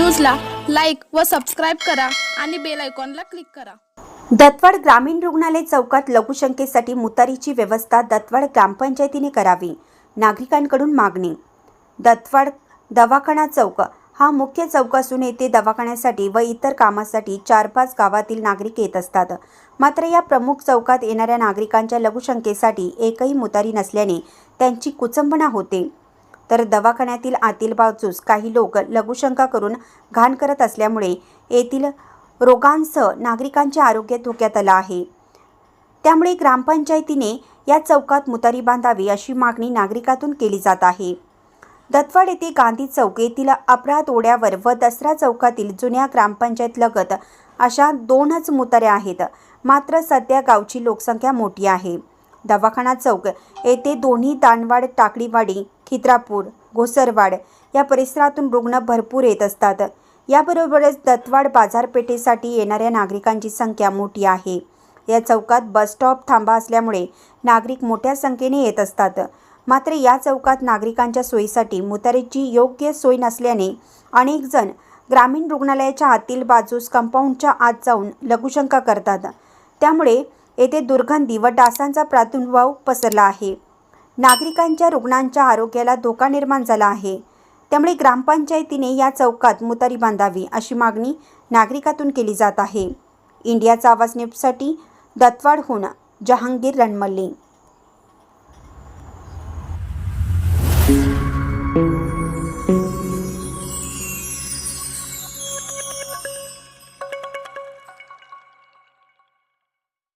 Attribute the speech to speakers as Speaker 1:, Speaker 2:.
Speaker 1: व सबस्क्राईब करा आणि बेल आयकॉनला क्लिक करा.
Speaker 2: दत्तवाड ग्रामीण रुग्णालय चौकात लघुशंकेसाठी मुतारीची व्यवस्था दत्तवाड ग्रामपंचायतीने करावी. नागरिकांकडून मागणी. दत्तवाड दवाखाना चौक. हा मुख्य चौक असून येथे दवाखान्यासाठी व इतर कामासाठी चार पाच गावातील नागरिक येत असतात. मात्र या प्रमुख चौकात येणाऱ्या नागरिकांच्या लघुशंकेसाठी एकही मुतारी नसल्याने त्यांची कुचंबना होते. तर दवाखान्यातील आतील बाजूस काही लोक लघुशंका करून घाण करत असल्यामुळे येथील रोगांसह नागरिकांचे आरोग्य धोक्यात आलं आहे. त्यामुळे ग्रामपंचायतीने या चौकात मुतारी बांधावी अशी मागणी नागरिकातून केली जात आहे. दत्तवाड येथे गांधी चौक येथील अपराध ओढ्यावर व दसरा चौकातील जुन्या ग्रामपंचायत लगत अशा दोनच मुताऱ्या आहेत. मात्र सध्या गावची लोकसंख्या मोठी आहे. दवाखाना चौक येथे दोन्ही दानवाड टाकडीवाडी खित्रापूर घोसरवाड या परिसरातून रुग्ण भरपूर येत असतात. याबरोबरच दत्तवाड बाजारपेठेसाठी येणाऱ्या नागरिकांची संख्या मोठी आहे. या चौकात बस स्टॉप थांबा असल्यामुळे नागरिक मोठ्या संख्येने येत असतात. मात्र या चौकात नागरिकांच्या सोयीसाठी मुतारीची योग्य सोय नसल्याने अनेकजण ग्रामीण रुग्णालयाच्या आतील बाजूस कंपाऊंडच्या आत जाऊन लघुशंका करतात. त्यामुळे येथे दुर्गंधी व डासांचा प्रादुर्भाव पसरला आहे. नागरिकांच्या रुग्णांच्या आरोग्याला धोका निर्माण झाला आहे. त्यामुळे ग्रामपंचायतीने या चौकात मुतारी बांधावी अशी मागणी नागरिकातून केली जात आहे. इंडियाचा आवाज न्यूजसाठी दत्तवाडहून जहांगीर रणमल्ले.